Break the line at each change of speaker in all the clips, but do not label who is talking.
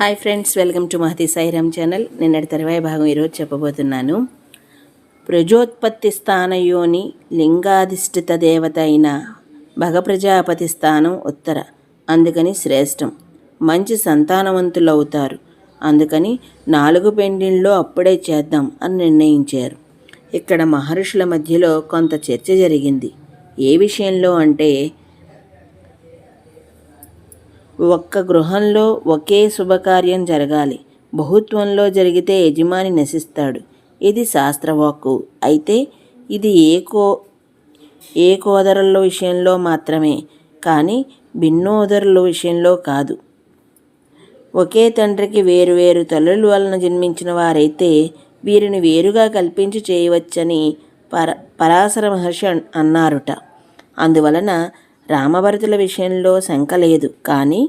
Hi friends welcome to Mahathi Sairam channel. నిన్నటి తర్వాయి భాగం ఈరోజు చెప్పబోతున్నాను. ప్రజోత్పత్తి స్థానయోని లింగాధిష్ఠిత దేవత అయిన భగప్రజాపతి స్థానం ఉత్తర. అందుకని శ్రేష్టం. మంచి సంతానవంతులు అవుతారు అందుకని నాలుగు పెండిల్లో అప్పుడే చేద్దాం అని నిర్ణయించారు. ఇక్కడ మహర్షుల మధ్యలో కొంత చర్చ జరిగింది. ఏ విషయంలో అంటే ఒక్క గృహంలో ఒకే శుభకార్యం జరగాలి. బహుత్వంలో జరిగితే యజమాని నశిస్తాడు. ఇది శాస్త్రవాక్కు. అయితే ఇది ఏ కో ఏ కోదరుల విషయంలో మాత్రమే కానీ భిన్నోదరుల విషయంలో కాదు. ఒకే తండ్రికి వేరు వేరు తల్లుల వలన జన్మించిన వారైతే వీరిని వేరుగా కల్పించి చేయవచ్చని పర పరాశర మహర్షి అన్నారుట. అందువలన రామభరతుల విషయంలో శంక లేదు. కానీ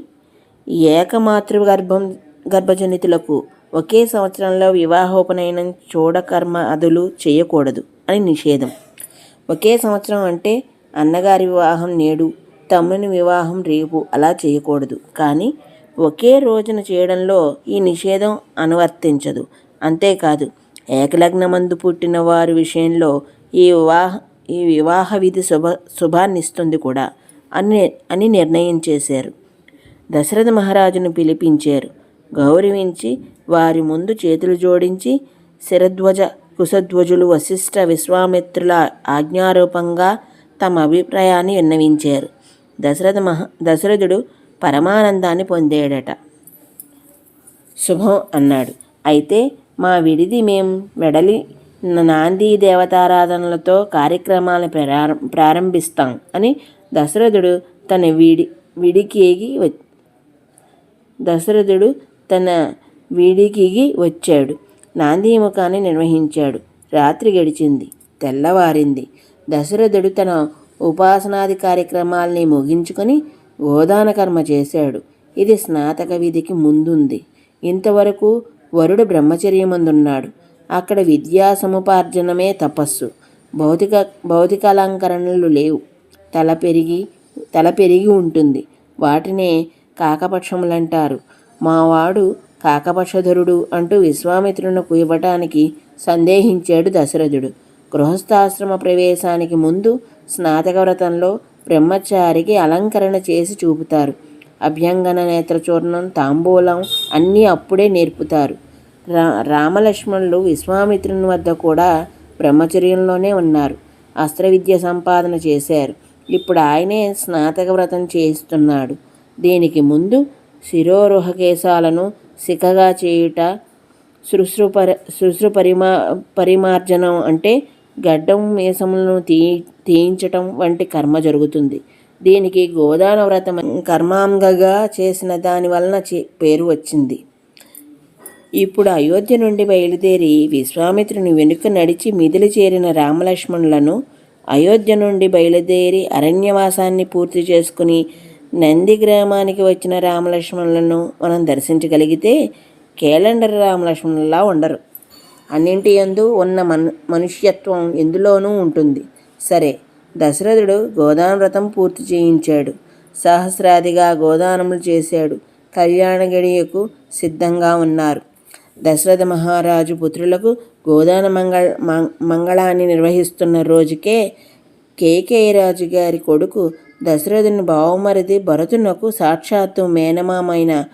ఏకమాతృ గర్భం గర్భజనితులకు ఒకే సంవత్సరంలో వివాహోపనయనం చూడకర్మ అదులు చేయకూడదు అని నిషేధం. ఒకే సంవత్సరం అంటే అన్నగారి వివాహం నేడు తమ్ముని వివాహం రేపు అలా చేయకూడదు. కానీ ఒకే రోజున చేయడంలో ఈ నిషేధం అనువర్తించదు. అంతేకాదు ఏకలగ్నమందు పుట్టిన వారి విషయంలో ఈ వివాహ ఈ వివాహ విధి శుభ శుభాన్నిస్తుంది కూడా. అని అని నిర్ణయం చేశారు. దశరథ మహారాజును పిలిపించారు. గౌరవించి వారి ముందు చేతులు జోడించి శిరధ్వజ కుశధ్వజులు వశిష్ఠ విశ్వామిత్రుల ఆజ్ఞారూపంగా తమ అభిప్రాయాన్ని విన్నవించారు. దశరథ మహా దశరథుడు పరమానందాన్ని పొందాడట. శుభం అన్నాడు. అయితే మా విడిది మేం వెడలి నాంది దేవతారాధనలతో కార్యక్రమాలను ప్రారం ప్రారంభిస్తాం అని దశరథుడు తన విడి విడికేగి వ- దశరథుడు తన వీడికిగి వచ్చాడు. నాందీముఖాన్ని నిర్వహించాడు. రాత్రి గడిచింది. తెల్లవారింది. దశరథుడు తన ఉపాసనాది కార్యక్రమాల్ని ముగించుకొని గోదాన కర్మ చేశాడు. ఇది స్నాతక విధికి ముందుంది. ఇంతవరకు వరుడు బ్రహ్మచర్యమందున్నాడు. అక్కడ విద్యా సముపార్జనమే తపస్సు. భౌతిక భౌతిక అలంకరణలు లేవు. తల పెరిగి తల పెరిగి ఉంటుంది. వాటినే కాకపక్షములంటారు. మావాడు కాకపక్షధరుడు అంటూ విశ్వామిత్రునకు ఇవ్వటానికి సందేహించాడు దశరథుడు. గృహస్థాశ్రమ ప్రవేశానికి ముందు స్నాతక వ్రతంలో బ్రహ్మచారికి అలంకరణ చేసి చూపుతారు. అభ్యంగన నేత్రచూర్ణం తాంబూలం అన్నీ అప్పుడే నేర్పుతారు. రా రామలక్ష్మణులు విశ్వామిత్రుని వద్ద కూడా బ్రహ్మచర్యంలోనే ఉన్నారు. అస్త్ర విద్య సంపాదన చేశారు. ఇప్పుడు ఆయనే స్నాతక వ్రతం చేస్తున్నాడు దీనికి ముందు శిరోరుహ కేశాలను సికగా చేయుట శుశ్రుపర శుశ్రుపరిమా పరిమార్జనం అంటే గడ్డం మీసములను తీ తీయించటం వంటి కర్మ జరుగుతుంది. దీనికి గోదాన వ్రతం కర్మాంగగా చేసిన దాని వలన చే- పేరు వచ్చింది. ఇప్పుడు అయోధ్య నుండి బయలుదేరి విశ్వామిత్రుని వెనుక నడిచి మిదిలి చేరిన రామలక్ష్మణులను అయోధ్య నుండి బయలుదేరి అరణ్యవాసాన్ని పూర్తి చేసుకుని నంది గ్రామానికి వచ్చిన రామలక్ష్మణులను మనం దర్శించగలిగితే కేలండర్ రామలక్ష్మణులా ఉండరు. అన్నింటి యందు ఉన్న మను మనుష్యత్వం ఎందులోనూ ఉంటుంది. సరే దశరథుడు గోదాన వ్రతం పూర్తి చేయించాడు. సహస్రాదిగా గోదానములు చేశాడు. కళ్యాణ గడియకు సిద్ధంగా ఉన్నారు. దశరథ మహారాజు పుత్రులకు గోదాన మంగళ మం- మంగళాన్ని నిర్వహిస్తున్న రోజుకే కేకేయరాజు గారి కొడుకు దశరథుని బావమరిది భరతునకు సాక్షాత్తు మేనమామైన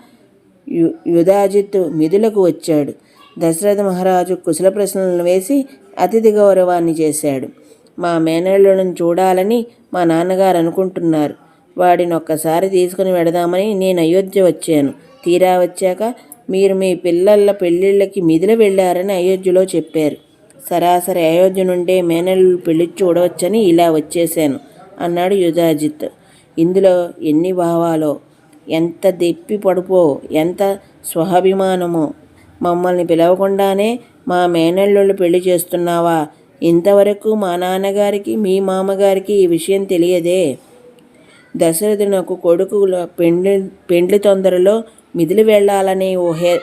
యు యుధాజిత్ మిథులకు వచ్చాడు. దశరథ మహారాజు కుశల ప్రశ్నలను వేసి అతిథి గౌరవాన్ని చేశాడు. మా మేనల్లులను చూడాలని మా నాన్నగారు అనుకుంటున్నారు. వాడిని ఒక్కసారి తీసుకుని వెడదామని నేను అయోధ్య వచ్చాను. తీరా వచ్చాక మీరు మీ పిల్లల పెళ్ళిళ్ళకి మిదిలి వెళ్ళారని అయోధ్యలో చెప్పారు. సరాసరి అయోధ్య నుండే మేనల్లు పెళ్ళి చూడవచ్చని ఇలా వచ్చేశాను అన్నాడు యుధాజిత్. ఇందులో ఎన్ని భావాలో? ఎంత దెప్పి పడుపో? ఎంత స్వహాభిమానమో మమ్మల్ని పిలవకుండానే మా మేనల్లుళ్ళు పెళ్ళి చేస్తున్నావా? ఇంతవరకు మా నాన్నగారికి మీ మామగారికి ఈ విషయం తెలియదే. దశరథునకు కొడుకుల పెండ్లి పెండ్లి తొందరలో మిదిలి వెళ్ళాలనే ఊహే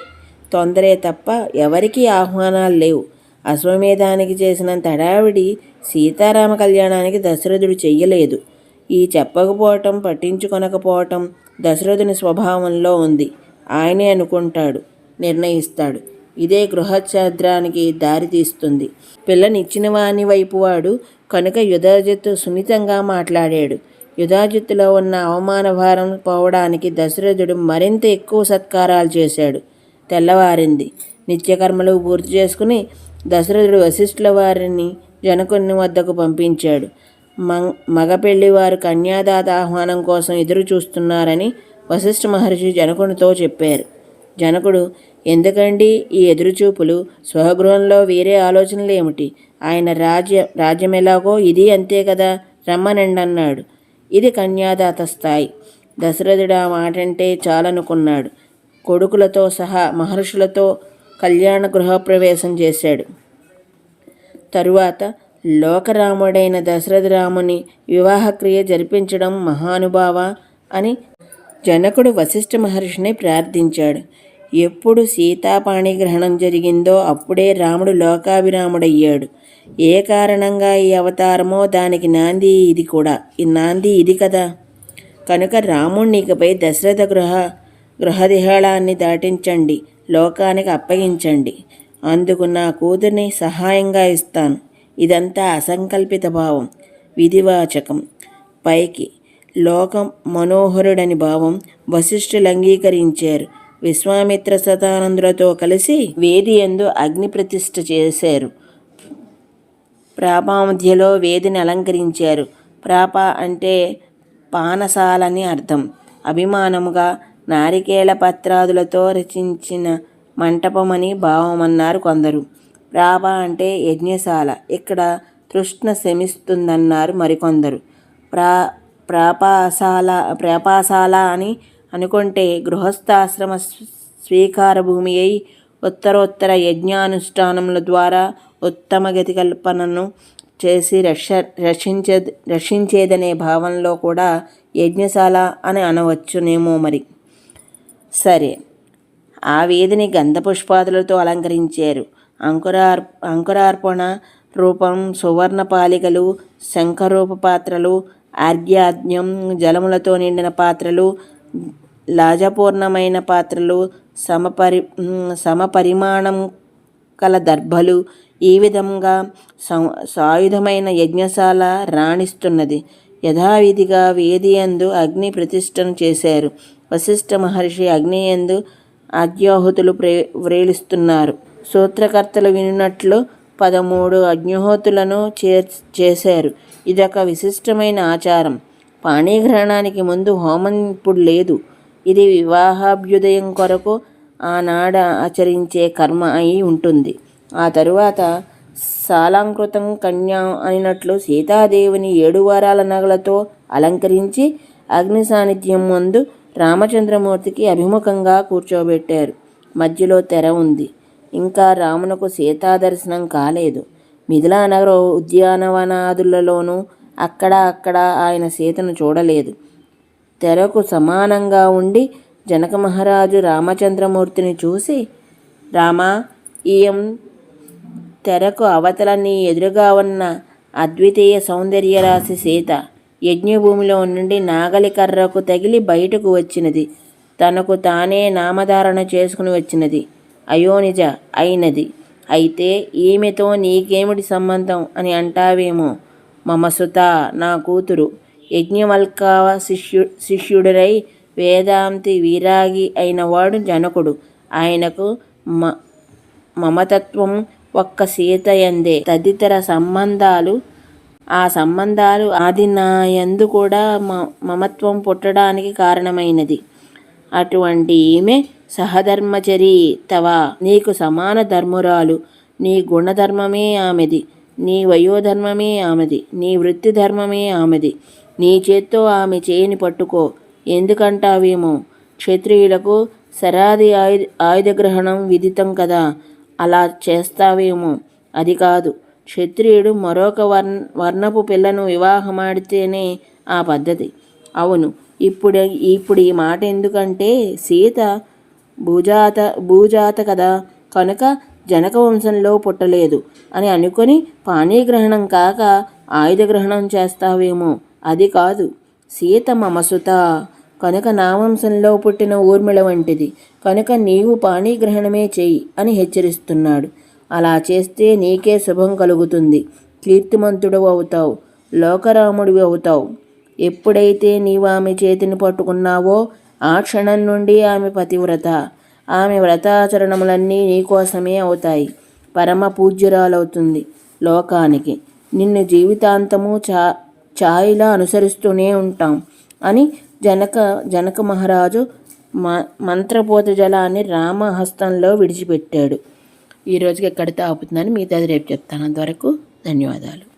తొందరే తప్ప ఎవరికీ ఆహ్వానాలు లేవు. అశ్వమేధానికి చేసినంత హడావిడి సీతారామ కళ్యాణానికి దశరథుడు చెయ్యలేదు. ఈ చెప్పకపోవటం పట్టించుకొనకపోవటం దశరథుని స్వభావంలో ఉంది. ఆయనే అనుకుంటాడు నిర్ణయిస్తాడు. ఇదే గృహఛాద్రానికి దారి తీస్తుంది. పిల్లనిచ్చిన వాని వైపు వాడు కనుక యుధాజిత్తు సున్నితంగా మాట్లాడాడు. యుధాజిత్తులో ఉన్న అవమాన భారం పోవడానికి దశరథుడు మరింత ఎక్కువ సత్కారాలు చేశాడు. తెల్లవారింది. నిత్యకర్మలు పూర్తి చేసుకుని దశరథుడు వశిష్ఠుల వారిని జనకుని వద్దకు పంపించాడు. మ- మగ పెళ్ళి వారు కన్యాదాత ఆహ్వానం కోసం ఎదురు చూస్తున్నారని వశిష్ఠ మహర్షి జనకునితో చెప్పారు. జనకుడు ఎందుకండి ఈ ఎదురుచూపులు? స్వగృహంలో వేరే ఆలోచనలు ఏమిటి ఆయన రాజ్య రాజ్యం ఎలాగో ఇది అంతే కదా? రమ్మనండి అన్నాడు ఇది కన్యాదాత స్థాయి దశరథుడు ఆ మాటంటే చాలనుకున్నాడు. కొడుకులతో సహా మహర్షులతో కళ్యాణ గృహప్రవేశం చేశాడు. తరువాత లోకరాముడైన దశరథరాముని వివాహక్రియ జరిపించడం మహానుభావ అని జనకుడు వశిష్ఠ మహర్షిని ప్రార్థించాడు. ఎప్పుడు సీతాపాణి గ్రహణం జరిగిందో అప్పుడే రాముడు లోకాభిరాముడయ్యాడు. ఏ కారణంగా ఈ అవతారమో దానికి నాంది ఇది కూడా. ఈ నాంది ఇది కదా. కనుక రాముణ్ణి ఇకపై దశరథ గృహ గృహదిహళాన్ని దాటించండి. లోకానికి అప్పగించండి. అందుకు నా కూతుర్ని సహాయంగా ఇస్తాను. ఇదంతా అసంకల్పిత భావం. విధివాచకం. పైకి. లోకం మనోహరుడని భావం వశిష్ఠులు అంగీకరించారు. విశ్వామిత్ర శతానందులతో కలిసి వేది ఎందు అగ్ని ప్రతిష్ఠ చేశారు. ప్రాపామధ్యలో వేదిని అలంకరించారు. ప్రాప అంటే పానసాలని అర్థం. అభిమానముగా నారికేళ పత్రాదులతో రచించిన మంటపమని భావమన్నారు కొందరు. ప్రాప అంటే యజ్ఞశాల. ఇక్కడ తృష్ణ శమిస్తుందన్నారు మరికొందరు. ప్రా ప్రాపాశాల ప్రాపాశాల అని అనుకుంటే గృహస్థాశ్రమ స్వీకార భూమి అయి ఉత్తరోత్తర యజ్ఞానుష్ఠానముల ద్వారా ఉత్తమ గతి కల్పనను చేసి రక్ష రక్షించే రక్షించేదనే భావంలో కూడా యజ్ఞశాల అని అనవచ్చునేమో మరి. సరే. ఆ వేదిని గంధపుష్పాదులతో అలంకరించారు. అంకురార్ అంకురార్పణ రూపం సువర్ణ పాలికలు శంఖరూప పాత్రలు ఆర్గ్యాజ్ఞం జలములతో నిండిన పాత్రలు లాజపూర్ణమైన పాత్రలు సమపరి సమపరిమాణం కల దర్భలు ఈ విధంగా సం- సాయుధమైన యజ్ఞశాల రాణిస్తున్నది. యథావిధిగా వేదియందు అగ్ని ప్రతిష్టను చేశారు. వశిష్ఠ మహర్షి అగ్ని యందు అగ్నిహోతులు ప్రే వ్రేలిస్తున్నారు సూత్రకర్తలు వినున్నట్లు పదమూడు అగ్నిహోతులను చే చేశారు. ఇదొక విశిష్టమైన ఆచారం. పాణిగ్రహణానికి ముందు హోమం ఇప్పుడు లేదు. ఇది వివాహాభ్యుదయం కొరకు ఆనాడ ఆచరించే కర్మ అయి ఉంటుంది. ఆ తరువాత సాలాంకృతం కన్యా అయినట్లు సీతాదేవిని ఏడు వారాల నగలతో అలంకరించి అగ్ని సాన్నిధ్యం ముందు రామచంద్రమూర్తికి అభిముఖంగా కూర్చోబెట్టారు. మధ్యలో తెర ఉంది. ఇంకా రామునకు సీతా దర్శనం కాలేదు. మిథిలా నగర ఉద్యానవనాదులలోనూ అక్కడ అక్కడ ఆయన సీతను చూడలేదు. తెరకు సమానంగా ఉండి జనక మహారాజు రామచంద్రమూర్తిని చూసి రామా ఈయం తెరకు అవతల నీ ఎదురుగా ఉన్న అద్వితీయ సౌందర్యరాశి సీత యజ్ఞభూమిలో నుండి నాగలి కర్రకు తగిలి బయటకు వచ్చినది. తనకు తానే నామధారణ చేసుకుని వచ్చినది. అయోనిజ అయినది. అయితే ఈమెతో నీకేమిటి సంబంధం? అని అంటావేమో. మమసుత నా కూతురు. యజ్ఞవల్కావ శిష్యు శిష్యుడై వేదాంతి వీరాగి అయినవాడు జనకుడు. ఆయనకు మ మమతత్వం ఒక్క సీత ఎందే తదితర సంబంధాలు ఆ సంబంధాలు ఆది నాయందు కూడా మ మమత్వం పుట్టడానికి కారణమైనది. అటువంటి ఈమె సహధర్మచరి తవ. నీకు సమాన ధర్మురాలు. నీ గుణధర్మమే ఆమెది. నీ వయోధర్మమే ఆమెది నీ వృత్తి ధర్మమే ఆమెది. నీ చేత్తో ఆమె చేయిని పట్టుకో. ఎందుకంటావేమో? క్షత్రియులకు శరాది ఆయుధ ఆయుధగ్రహణం విదితం కదా. అలా చేస్తావేమో? అది కాదు. క్షత్రియుడు మరొక వర్ణ వర్ణపు పిల్లను వివాహమాడితేనే ఆ పద్ధతి. అవును ఇప్పుడు ఇప్పుడు ఈ మాట ఎందుకంటే సీత భూజాత భూజాత కదా. కనుక జనక వంశంలో పుట్టలేదు అని అనుకొని పానీగ్రహణం కాక ఆయుధగ్రహణం చేస్తావేమో. అది కాదు సీత మమసుత. కనుక నా వంశంలో పుట్టిన ఊర్మిళ వంటిది. కనుక నీవు పాణిగ్రహణమే చెయ్యి అని హెచ్చరిస్తున్నాడు. అలా చేస్తే నీకే శుభం కలుగుతుంది. కీర్తిమంతుడు అవుతావు లోకరాముడివి అవుతావు. ఎప్పుడైతే నీవు ఆమె చేతిని పట్టుకున్నావో ఆ క్షణం నుండి ఆమె పతివ్రత. ఆమె వ్రతాచరణములన్నీ నీకోసమే అవుతాయి. పరమ పూజ్యురాలవుతుంది లోకానికి. నిన్ను జీవితాంతము చా ఛాయిలా అనుసరిస్తూనే ఉంటాం అని జనక జనక మహారాజు మ మంత్రపోత జలాన్ని రామహస్తంలో విడిచిపెట్టాడు. ఈరోజుకి ఎక్కడితో ఆపుతుందని మిగతాది రేపు చెప్తాను. అంతవరకు ధన్యవాదాలు.